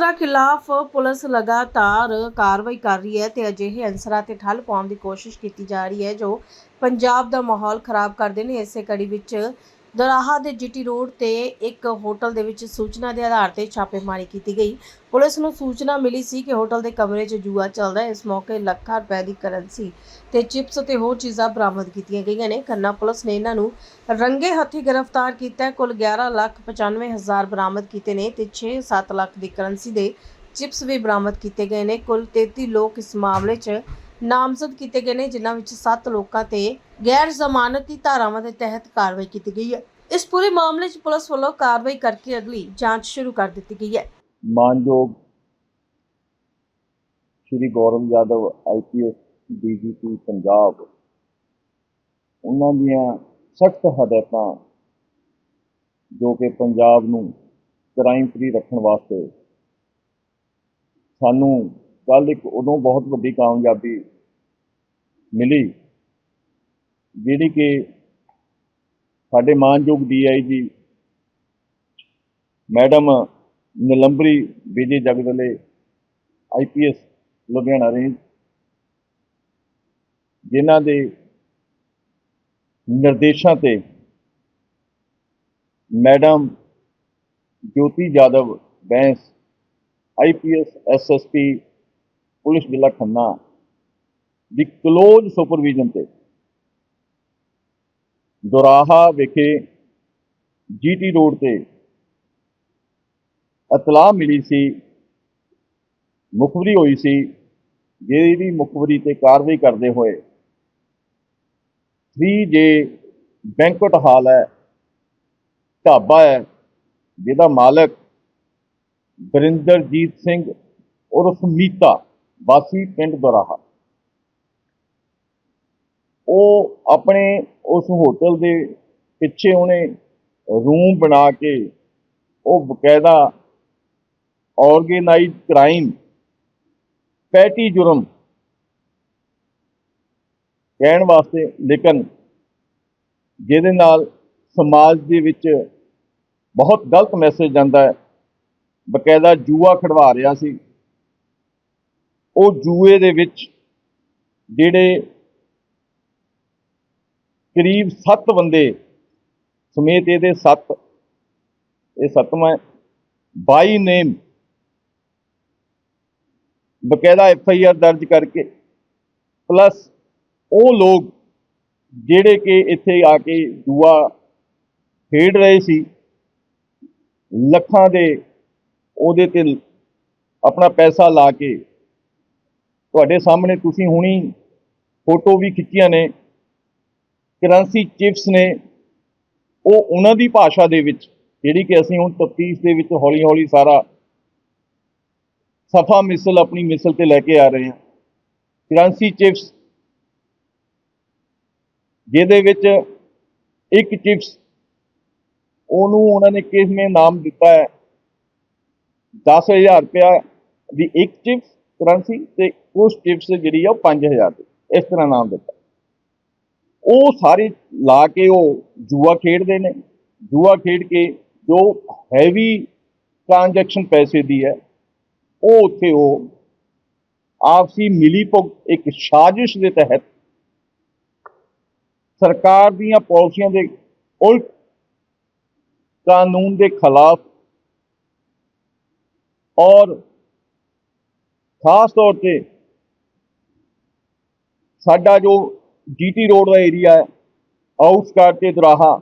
ਅਨਸਰਾਂ ਖਿਲਾਫ ਪੁਲਿਸ ਲਗਾਤਾਰ ਕਾਰਵਾਈ ਕਰ ਰਹੀ ਹੈ ਤੇ ਅਜਿਹੇ ਅਨਸਰਾਂ ਤੇ ਠੱਲ ਪਾਉਣ ਦੀ ਕੋਸ਼ਿਸ਼ ਕੀਤੀ ਜਾ ਰਹੀ ਹੈ ਜੋ ਪੰਜਾਬ ਦਾ ਮਾਹੌਲ ਖਰਾਬ ਕਰਦੇ ਨੇ। ਇਸੇ ਕੜੀ ਵਿੱਚ ਦਰਾਹਾ ਦੇ ਜੀਟੀ ਰੋਡ ਤੇ ਇੱਕ ਹੋਟਲ ਦੇ ਵਿੱਚ ਸੂਚਨਾ ਦੇ ਆਧਾਰ ਤੇ ਛਾਪੇਮਾਰੀ ਕੀਤੀ ਗਈ। ਪੁਲਿਸ ਨੂੰ ਸੂਚਨਾ ਮਿਲੀ ਸੀ ਕਿ ਹੋਟਲ ਦੇ ਕਮਰੇ 'ਚ ਜੂਆ ਚੱਲਦਾ ਹੈ। ਇਸ ਮੌਕੇ ਲੱਖਾਂ ਰੁਪਏ ਦੀ ਕਰੰਸੀ ਤੇ ਚਿਪਸ ਤੇ ਹੋਰ ਚੀਜ਼ਾਂ ਬਰਾਮਦ ਕੀਤੀਆਂ ਗਈਆਂ ਨੇ। ਖੰਨਾ ਪੁਲਿਸ ਨੇ ਇਹਨਾਂ ਨੂੰ ਰੰਗੇ ਹੱਥੀ ਗ੍ਰਿਫਤਾਰ ਕੀਤਾ ਹੈ। ਕੁੱਲ 11 ਲੱਖ 95 ਹਜ਼ਾਰ ਬਰਾਮਦ ਕੀਤੇ ਨੇ ਤੇ 6-7 ਲੱਖ ਦੀ ਕਰੰਸੀ ਦੇ ਚਿਪਸ ਵੀ ਬਰਾਮਦ ਕੀਤੇ ਗਏ ਨੇ। ਕੁੱਲ 33 ਲੋਕ ਇਸ ਮਾਮਲੇ 'ਚ ਨਾਮਜ਼ਦ ਕੀਤੇ ਗਏ ਨੇ, ਜਿਨ੍ਹਾਂ ਵਿੱਚ 7 ਲੋਕਾਂ ਤੇ ਗੈਰ ਜ਼ਮਾਨਤੀ ਧਾਰਾਵਾਂ ਦੇ ਤਹਿਤ ਕਾਰਵਾਈ ਕੀਤੀ ਗਈ ਹੈ। ਇਸ ਪੂਰੇ ਮਾਮਲੇ 'ਚ ਪੁਲਿਸ ਵੱਲੋਂ ਕਾਰਵਾਈ ਕਰਕੇ ਅਗਲੀ ਜਾਂਚ ਸ਼ੁਰੂ ਕਰ ਦਿੱਤੀ ਗਈ ਹੈ। ਮਾਨਯੋਗ Shri Gaurav Yadav I P S D G P Punjab, ਉਹਨਾਂ ਦੀਆਂ ਸਖਤ ਹਦਾਇਤਾਂ ਜੋ ਕਿ ਪੰਜਾਬ ਨੂੰ ਕ੍ਰਾਈਮ ਫ੍ਰੀ ਰੱਖਣ ਵਾਸਤੇ ਸਾਨੂੰ ਕੱਲ ਇੱਕ ਉਦੋਂ ਬਹੁਤ ਵੱਡੀ ਕਾਮਯਾਬੀ ਮਿਲੀ। ਜਿਹੜੀ ਕਿ ਸਾਡੇ ਮਾਨਯੋਗ D I G madam Nilambari Vijay Jagdale I P S Ludhiana range ਜਿਨ੍ਹਾਂ ਦੇ ਨਿਰਦੇਸ਼ਾਂ ਤੇ madam Jyoti Jadhav Bains I P S S S P police ਜ਼ਿਲ੍ਹਾ ਖੰਨਾ ਦੀ ਕਲੋਜ਼ ਸੁਪਰਵੀਜ਼ਨ ਤੇ। ਦੁਰਾਹਾ ਵਿਖੇ ਜੀਟੀ ਰੋਡ ਤੇ ਇਤਲਾਹ ਮਿਲੀ ਸੀ, ਮੁਖਬਰੀ ਹੋਈ ਸੀ ਜਿਹਦੀ ਮੁਖਬਰੀ ਤੇ ਕਾਰਵਾਈ ਕਰਦੇ ਹੋਏ 3J ਬੈਂਕਟ ਹਾਲ ਹੈ, ਢਾਬਾ ਹੈ, ਜਿਹਦਾ ਮਾਲਕ ਬਰਿੰਦਰਜੀਤ ਸਿੰਘ ਉਰਫ ਮੀਤਾ, ਵਾਸੀ ਪਿੰਡ ਦੁਰਾਹਾ। ਉਹ ਆਪਣੇ ਉਸ ਹੋਟਲ ਦੇ ਪਿੱਛੇ ਉਹਨੇ ਰੂਮ ਬਣਾ ਕੇ ਉਹ ਬਕਾਇਦਾ ਆਰਗੇਨਾਈਜ਼ਡ ਕ੍ਰਾਈਮ ਪੈਟੀ ਜੁਰਮ ਕਹਿਣ ਵਾਸਤੇ ਲੇਕਿਨ ਜਿਹਦੇ ਨਾਲ ਸਮਾਜ ਦੇ ਵਿੱਚ ਬਹੁਤ ਗਲਤ ਮੈਸੇਜ ਜਾਂਦਾ ਹੈ। ਬਕਾਇਦਾ ਜੂਆ ਖੜਵਾ ਰਿਹਾ ਸੀ। ਉਹ ਜੂਏ ਦੇ ਵਿੱਚ ਜਿਹੜੇ ਕਰੀਬ 7 ਬੰਦੇ ਸਮੇਤ ਇਹਦੇ 7 ਇਹ ਸੱਤਵਾਂ ਬਾਈ ਨੇਮ ਬਕਾਇਦਾ ਐਫ ਆਈ ਆਰ ਦਰਜ ਕਰਕੇ, ਪਲੱਸ ਉਹ ਲੋਕ ਜਿਹੜੇ ਕਿ ਇੱਥੇ ਆ ਕੇ ਜੂਆ ਖੇਡ ਰਹੇ ਸੀ, ਲੱਖਾਂ ਦੇ ਉਹਦੇ ਤੇ ਆਪਣਾ ਪੈਸਾ ਲਾ ਕੇ, ਤੁਹਾਡੇ ਸਾਹਮਣੇ ਤੁਸੀਂ ਹੁਣੀ ਫੋਟੋ ਵੀ ਖਿੱਚੀਆਂ ਨੇ। ਕਰੰਸੀ ਚਿਪਸ ਨੇ, ਉਹ ਉਹਨਾਂ ਦੀ ਭਾਸ਼ਾ ਦੇ ਵਿੱਚ, ਜਿਹੜੀ ਕਿ ਅਸੀਂ ਹੁਣ ਤਫਤੀਸ਼ ਦੇ ਵਿੱਚ ਹੌਲੀ ਹੌਲੀ ਸਾਰਾ ਸਫਾ ਮਿਸਲ ਆਪਣੀ ਮਿਸਲ ਤੇ ਲੈ ਕੇ ਆ ਰਹੇ ਹਾਂ। ਕਰੰਸੀ ਚਿਪਸ ਜਿਹਦੇ ਵਿੱਚ ਇੱਕ ਚਿਪਸ, ਉਹਨੂੰ ਉਹਨਾਂ ਨੇ ਕਿਸ ਨੇ ਨਾਮ ਦਿੱਤਾ ਹੈ? 10000 ਰੁਪਇਆ ਦੀ ਇੱਕ ਚਿਪਸ ਕਰੰਸੀ ਤੇ ਉਸ ਚਿਪਸ ਜਿਹੜੀ ਆ ਉਹ 5000 ਦੀ, ਇਸ ਤਰ੍ਹਾਂ ਨਾਮ ਦਿੱਤਾ। ਉਹ ਸਾਰੇ ਲਾ ਕੇ ਉਹ ਜੂਆ ਖੇਡਦੇ ਨੇ। ਜੂਆ ਖੇਡ ਕੇ ਜੋ ਹੈਵੀ ਟ੍ਰਾਂਜੈਕਸ਼ਨ ਪੈਸੇ ਦੀ ਹੈ, ਉਹ ਉੱਥੇ ਉਹ ਆਪਸੀ ਮਿਲੀ ਭੁਗਤ ਇੱਕ ਸਾਜ਼ਿਸ਼ ਦੇ ਤਹਿਤ ਸਰਕਾਰ ਦੀਆਂ ਪਾਲਿਸੀਆਂ ਦੇ ਉਲਟ ਕਾਨੂੰਨ ਦੇ ਖਿਲਾਫ ਔਰ ਖਾਸ ਤੌਰ ਤੇ ਸਾਡਾ ਜੋ ਜੀਟੀ ਰੋਡ ਦਾ ਏਰੀਆ ਹੈ। ਆਊਟਸਕਰਟ ਤੇ ਦੁਰਾਹਾ,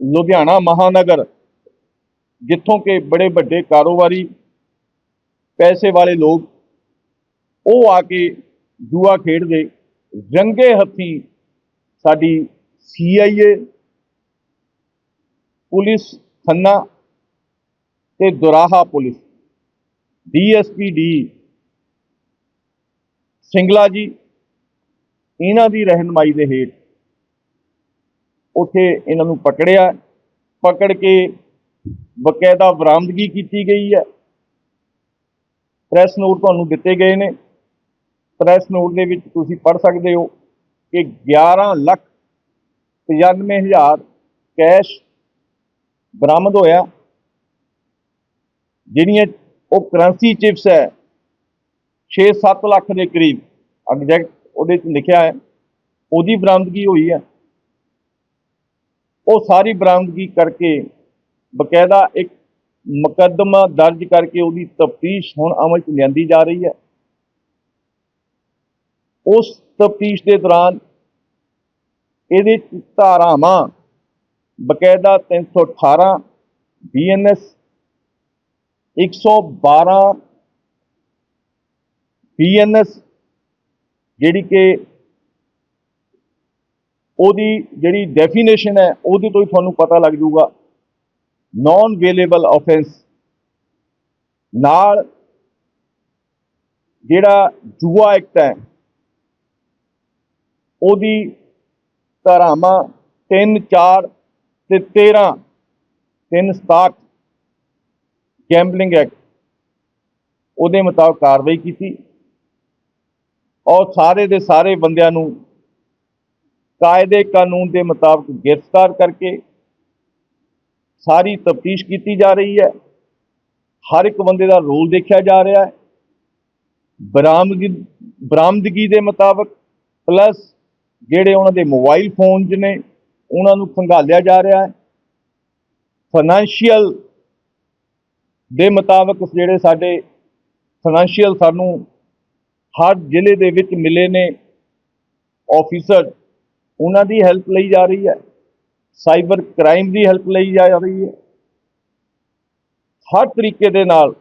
ਲੁਧਿਆਣਾ ਮਹਾਨਗਰ, ਜਿੱਥੋਂ ਕਿ ਬੜੇ ਵੱਡੇ ਕਾਰੋਬਾਰੀ, ਪੈਸੇ ਵਾਲੇ ਲੋਕ, ਉਹ ਆ ਕੇ ਜੂਆ ਖੇਡਦੇ, ਰੰਗੇ ਹੱਥੀ ਸਾਡੀ C I A police Khanna ਤੇ Doraha police. D S P D Singla ji ਇਹਨਾਂ ਦੀ ਰਹਿਨਮਾਈ ਦੇ ਹੇਠ ਉੱਥੇ ਇਹਨਾਂ ਨੂੰ ਪਕੜਿਆ, ਪਕੜ ਕੇ ਬਕਾਇਦਾ ਬਰਾਮਦਗੀ ਕੀਤੀ ਗਈ ਹੈ। ਪ੍ਰੈਸ ਨੋਟ ਤੁਹਾਨੂੰ ਦਿੱਤੇ ਗਏ ਨੇ। ਪ੍ਰੈਸ ਨੋਟ ਦੇ ਵਿੱਚ ਤੁਸੀਂ ਪੜ੍ਹ ਸਕਦੇ ਹੋ ਕਿ 11 ਲੱਖ 95 ਹਜ਼ਾਰ ਕੈਸ਼ ਬਰਾਮਦ ਹੋਇਆ। ਜਿਹੜੀਆਂ ਉਹ ਕਰੰਸੀ ਚਿਪਸ ਹੈ 6-7 ਲੱਖ ਦੇ ਕਰੀਬ, ਐਗਜ਼ੈਕਟ ਉਹਦੇ 'ਚ ਲਿਖਿਆ ਹੈ, ਉਹਦੀ ਬਰਾਮਦਗੀ ਹੋਈ ਹੈ। ਉਹ ਸਾਰੀ ਬਰਾਮਦਗੀ ਕਰਕੇ ਬਕਾਇਦਾ ਇੱਕ ਮੁਕੱਦਮਾ ਦਰਜ ਕਰਕੇ ਉਹਦੀ ਤਫਤੀਸ਼ ਹੁਣ ਅਮਲ 'ਚ ਲਿਆਂਦੀ ਜਾ ਰਹੀ ਹੈ। ਉਸ ਤਫਤੀਸ਼ ਦੇ ਦੌਰਾਨ ਇਹਦੇ ਧਾਰਾਵਾਂ ਬਕਾਇਦਾ 318 ਬੀਐਨਐਸ 112 ਬੀਐਨਐਸ ਜਿਹੜੀ ਕਿ ਉਹਦੀ ਜਿਹੜੀ ਡੈਫੀਨੇਸ਼ਨ ਹੈ, ਉਹਦੇ ਤੋਂ ਹੀ ਤੁਹਾਨੂੰ ਪਤਾ ਲੱਗ ਜਾਊਗਾ। ਨਾਨ ਵੇਲੇਬਲ ਆਫੈਂਸ ਨਾਲ ਜਿਹੜਾ ਜੂਆ ਐਕਟ ਹੈ, ਉਹਦੀ ਧਾਰਾਵਾਂ 3 4 ਤੇ 13 3 67 ਗੈਂਬਲਿੰਗ ਐਕਟ ਉਹਦੇ ਮੁਤਾਬਕ ਕਾਰਵਾਈ ਕੀਤੀ। ਔਰ ਸਾਰੇ ਦੇ ਸਾਰੇ ਬੰਦਿਆਂ ਨੂੰ ਕਾਇਦੇ ਕਾਨੂੰਨ ਦੇ ਮੁਤਾਬਕ ਗ੍ਰਿਫਤਾਰ ਕਰਕੇ ਸਾਰੀ ਤਫਤੀਸ਼ ਕੀਤੀ ਜਾ ਰਹੀ ਹੈ। ਹਰ ਇੱਕ ਬੰਦੇ ਦਾ ਰੋਲ ਦੇਖਿਆ ਜਾ ਰਿਹਾ ਹੈ। ਬਰਾਮਦਗੀ ਬਰਾਮਦਗੀ ਦੇ ਮੁਤਾਬਕ, ਪਲੱਸ ਜਿਹੜੇ ਉਹਨਾਂ ਦੇ ਮੋਬਾਈਲ ਫੋਨਸ ਨੇ, ਉਹਨਾਂ ਨੂੰ ਖੰਗਾਲਿਆ ਜਾ ਰਿਹਾ ਹੈ। ਫਾਈਨੈਂਸ਼ੀਅਲ ਦੇ ਮੁਤਾਬਕ ਜਿਹੜੇ ਸਾਡੇ ਫਾਈਨੈਂਸ਼ੀਅਲ ਸਾਨੂੰ ਹਰ ਜ਼ਿਲ੍ਹੇ ਦੇ ਵਿੱਚ ਮਿਲੇ ਨੇ ਆਫੀਸਰ ਉਹਨਾਂ ਦੀ ਹੈਲਪ ਲਈ ਜਾ ਰਹੀ ਹੈ ਸਾਈਬਰ ਕ੍ਰਾਈਮ ਦੀ ਹੈਲਪ ਲਈ ਜਾ ਰਹੀ ਹੈ। ਹਰ ਤਰੀਕੇ ਦੇ ਨਾਲ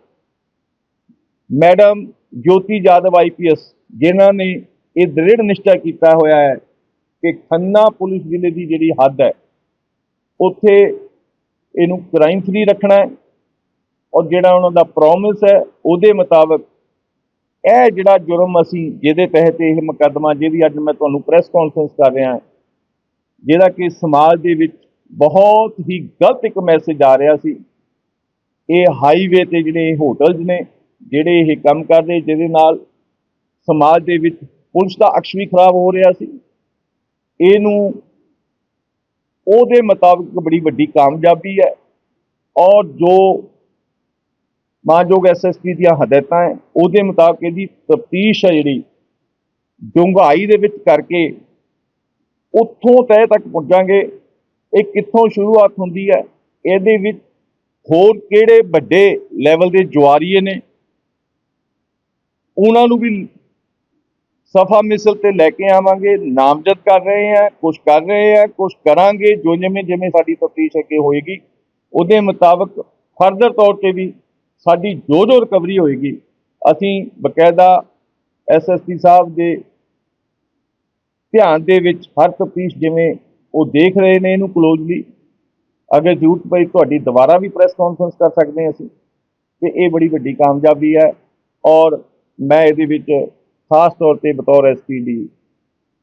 ਮੈਡਮ ਜੋਤੀ ਜਾਦਵ ਆਈਪੀਐਸ ਜਿਨ੍ਹਾਂ ਨੇ ਇਹ ਦ੍ਰਿੜ ਨਿਸ਼ਚਾ ਕੀਤਾ ਹੋਇਆ ਹੈ ਕਿ ਖੰਨਾ ਪੁਲਿਸ ਜ਼ਿਲ੍ਹੇ ਦੀ ਜਿਹੜੀ ਹੱਦ ਹੈ, ਉੱਥੇ ਇਹਨੂੰ ਕ੍ਰਾਈਮ ਫਰੀ ਰੱਖਣਾ ਹੈ। ਔਰ ਜਿਹੜਾ ਉਹਨਾਂ ਦਾ ਪ੍ਰੋਮਿਸ ਹੈ, ਉਹਦੇ ਮੁਤਾਬਕ ਇਹ ਜਿਹੜਾ ਜੁਰਮ ਅਸੀਂ ਜਿਹਦੇ ਤਹਿਤ ਇਹ ਮੁਕੱਦਮਾ ਜਿਹਦੀ ਅੱਜ ਮੈਂ ਤੁਹਾਨੂੰ ਪ੍ਰੈਸ ਕਾਨਫਰੰਸ ਕਰ ਰਿਹਾ, ਜਿਹੜਾ ਕਿ ਸਮਾਜ ਦੇ ਵਿੱਚ ਬਹੁਤ ਹੀ ਗਲਤ ਇੱਕ ਮੈਸੇਜ ਆ ਰਿਹਾ ਸੀ। ਇਹ ਹਾਈਵੇ ਤੇ ਜਿਹੜੇ ਹੋਟਲਸ ਨੇ, ਜਿਹੜੇ ਇਹ ਕੰਮ ਕਰਦੇ, ਜਿਹਦੇ ਨਾਲ ਸਮਾਜ ਦੇ ਵਿੱਚ ਪੁਲਿਸ ਦਾ ਅਕਸ਼ ਵੀ ਖਰਾਬ ਹੋ ਰਿਹਾ ਸੀ। ਇਹਨੂੰ, ਉਹਦੇ ਮੁਤਾਬਕ ਬੜੀ ਵੱਡੀ ਕਾਮਯਾਬੀ ਹੈ। ਔਰ ਜੋ ਮਾਨਯੋਗ ਐਸਐਸਪੀ ਦੀਆਂ ਹਦਾਇਤਾਂ ਹੈ, ਉਹਦੇ ਮੁਤਾਬਕ ਇਹਦੀ ਤਫਤੀਸ਼ ਹੈ ਜਿਹੜੀ, ਡੂੰਘਾਈ ਦੇ ਵਿੱਚ ਕਰਕੇ ਉੱਥੋਂ ਤਹਿ ਤੱਕ ਪਹੁੰਚਾਂਗੇ ਇਹ ਕਿੱਥੋਂ ਸ਼ੁਰੂਆਤ ਹੁੰਦੀ ਹੈ, ਇਹਦੇ ਵਿੱਚ ਹੋਰ ਕਿਹੜੇ ਵੱਡੇ ਲੈਵਲ ਦੇ ਜੁਆਰੀਏ ਨੇ, ਉਹਨਾਂ ਨੂੰ ਵੀ ਸਫਾ ਮਿਸਲ ਤੇ ਲੈ ਕੇ ਆਵਾਂਗੇ, ਨਾਮਜ਼ਦ ਕਰ ਰਹੇ ਆ ਕੁਝ ਕਰ ਰਹੇ ਆ ਕੁਝ ਕਰਾਂਗੇ, ਜੋ ਜਿਵੇਂ ਜਿਵੇਂ ਸਾਡੀ ਤਫਤੀਸ਼ ਅੱਗੇ ਹੋਏਗੀ, ਉਹਦੇ ਮੁਤਾਬਕ ਫਰਦਰ ਤੌਰ ਤੇ ਵੀ ਸਾਡੀ ਜੋ ਜੋ ਰਿਕਵਰੀ ਹੋਏਗੀ। ਅਸੀਂ ਬਕਾਇਦਾ ਐਸਐਸਪੀ ਸਾਹਿਬ ਦੇ ਧਿਆਨ ਦੇ ਵਿੱਚ ਹਰ ਤਫਤੀਸ਼ ਜਿਵੇਂ ਉਹ ਦੇਖ ਰਹੇ ਨੇ ਇਹਨੂੰ ਕਲੋਜ਼ਲੀ ਅਗਰ ਜ਼ਰੂਰਤ ਪਈ ਤੁਹਾਡੀ ਦੁਬਾਰਾ ਵੀ ਪ੍ਰੈਸ ਕਾਨਫਰੰਸ ਕਰ ਸਕਦੇ ਹਾਂ ਅਸੀਂ, ਤੇ ਇਹ ਬੜੀ ਵੱਡੀ ਕਾਮਯਾਬੀ ਹੈ ਔਰ ਮੈਂ ਇਹਦੇ ਵਿੱਚ ਖਾਸ ਤੌਰ ਤੇ ਬਤੌਰ ਐਸਪੀ ਦੀ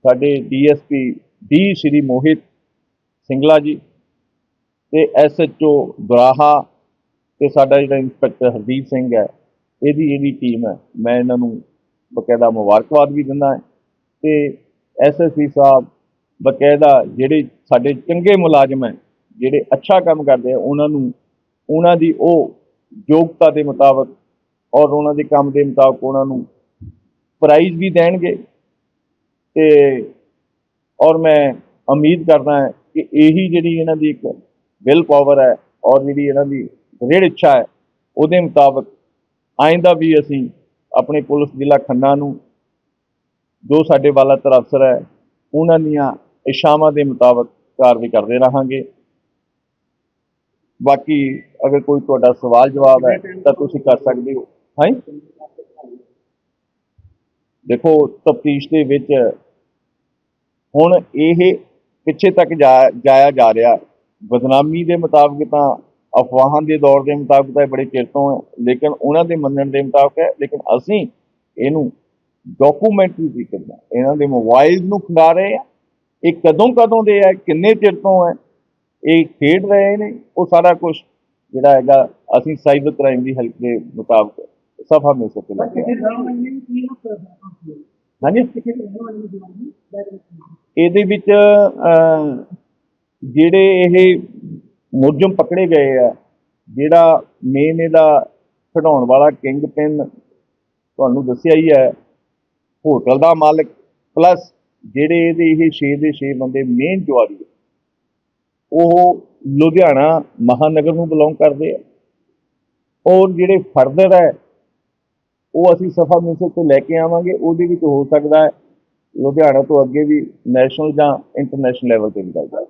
ਸਾਡੇ D S P D Shri Mohit Singla ji ਤੇ ਐਸਐਚਓ ਦੁਰਾਹਾ ਤੇ ਸਾਡਾ ਜਿਹੜਾ ਇੰਸਪੈਕਟਰ ਹਰਦੀਪ ਸਿੰਘ ਹੈ, ਇਹਦੀ ਇਹਦੀ ਟੀਮ ਹੈ, ਮੈਂ ਇਹਨਾਂ ਨੂੰ ਬਕਾਇਦਾ ਮੁਬਾਰਕਬਾਦ ਵੀ ਦਿੰਦਾ ਹਾਂ ਤੇ ਐਸਐਸਪੀ ਸਾਹਿਬ ਬਕਾਇਦਾ ਜਿਹੜੇ ਸਾਡੇ ਚੰਗੇ ਮੁਲਾਜ਼ਮ ਹੈ, ਜਿਹੜੇ ਅੱਛਾ ਕੰਮ ਕਰਦੇ ਆ, ਉਹਨਾਂ ਨੂੰ ਉਹਨਾਂ ਦੀ ਉਹ ਯੋਗਤਾ ਦੇ ਮੁਤਾਬਕ ਔਰ ਉਹਨਾਂ ਦੇ ਕੰਮ ਦੇ ਮੁਤਾਬਕ ਉਹਨਾਂ ਨੂੰ ਪ੍ਰਾਈਜ਼ ਵੀ ਦੇਣਗੇ ਤੇ ਔਰ ਮੈਂ ਉਮੀਦ ਕਰਦਾ ਹਾਂ ਕਿ ਇਹੀ ਜਿਹੜੀ ਇਹਨਾਂ ਦੀ ਇੱਕ ਵਿਲ ਪਾਵਰ ਹੈ ਔਰ ਜਿਹੜੀ ਇਹਨਾਂ ਦੀ ਦ੍ਰਿੜ ਇੱਛਾ ਹੈ, ਉਹਦੇ ਮੁਤਾਬਕ ਆਇੰਦਾ ਵੀ ਅਸੀਂ ਆਪਣੇ ਪੁਲਿਸ ਜ਼ਿਲ੍ਹਾ ਖੰਨਾ ਨੂੰ ਜੋ ਸਾਡੇ ਵਾਲਾਤਰ ਅਫਸਰ ਹੈ, ਉਹਨਾਂ ਦੀਆਂ ਇਸ਼ਾਵਾਂ ਦੇ ਮੁਤਾਬਕ ਕਾਰਵਾਈ ਕਰਦੇ ਰਹਾਂਗੇ। ਬਾਕੀ ਅਗਰ ਕੋਈ ਤੁਹਾਡਾ ਸਵਾਲ ਜਵਾਬ ਹੈ, ਤਾਂ ਤੁਸੀਂ ਕਰ ਸਕਦੇ ਹੋ। ਹਾਂ? ਦੇਖੋ, ਤਫਤੀਸ਼ ਦੇ ਵਿੱਚ ਹੁਣ ਇਹ ਪਿੱਛੇ ਤੱਕ ਜਾ- ਜਾਇਆ ਜਾ ਰਿਹਾ। ਬਦਨਾਮੀ ਦੇ ਮੁਤਾਬਕ ਤਾਂ ਅਫਵਾਹਾਂ ਦੇ ਦੌਰ ਦੇ ਮੁਤਾਬਕ ਤਾਂ ਬੜੇ ਚਿਰ ਤੋਂ ਹੈ ਲੇਕਿਨ ਉਹਨਾਂ ਦੇ ਮੰਨਣ ਦੇ ਮੁਤਾਬਕ ਹੈ ਲੇਕਿਨ ਅਸੀਂ ਇਹਨੂੰ ਡਾਕੂਮੈਂਟਰੀ ਤਰੀਕੇ ਨਾਲ ਇਹਨਾਂ ਦੇ ਮੋਬਾਈਲ ਨੂੰ ਖੰਗਾ ਰਹੇ ਆ। ਇਹ ਕਦੋਂ ਕਦੋਂ ਦੇ ਹੈ ਕਿੰਨੇ ਚਿਰ ਤੋਂ ਹੈ? ਇਹ ਖੇਡ ਰਹੇ ਨੇ। ਉਹ ਸਾਰਾ ਕੁਝ ਜਿਹੜਾ ਹੈਗਾ ਅਸੀਂ ਸਾਈਬਰ ਕ੍ਰਾਈਮ ਦੀ ਹੈਲਪ ਦੇ ਮੁਤਾਬਕ ਸਫਾ ਮਿਲ ਸਕੇ ਹਾਂਜੀ? ਇਹਦੇ ਵਿੱਚ ਜਿਹੜੇ ਇਹ ਮੁਲਜ਼ਮ ਪਕੜੇ ਗਏ ਆ, ਜਿਹੜਾ ਮੇਨ ਇਹਦਾ ਖਿਡਾਉਣ ਵਾਲਾ ਕਿੰਗ ਪਿੰਨ ਤੁਹਾਨੂੰ ਦੱਸਿਆ ਹੀ ਹੈ, ਹੋਟਲ ਦਾ ਮਾਲਕ ਪਲੱਸ ਜਿਹੜੇ ਇਹਦੇ ਇਹ 6 ਦੇ 6 ਬੰਦੇ ਮੇਨ ਜੁਆਰੀ ਉਹ ਲੁਧਿਆਣਾ ਮਹਾਨਗਰ ਨੂੰ ਬਿਲੋਂਗ ਕਰਦੇ ਆ। ਔਰ ਜਿਹੜੇ ਫਰਦਰ ਹੈ, ਉਹ ਅਸੀਂ ਸਫਾ ਮਿਸਲ ਤੋਂ ਲੈ ਕੇ ਆਵਾਂਗੇ, ਉਹਦੇ ਵਿੱਚ ਹੋ ਸਕਦਾ ਹੈ ਲੁਧਿਆਣਾ ਤੋਂ ਅੱਗੇ ਵੀ ਨੈਸ਼ਨਲ ਜਾਂ ਇੰਟਰਨੈਸ਼ਨਲ ਲੈਵਲ ਤੇ ਨਿਕਲ ਜਾਵੇ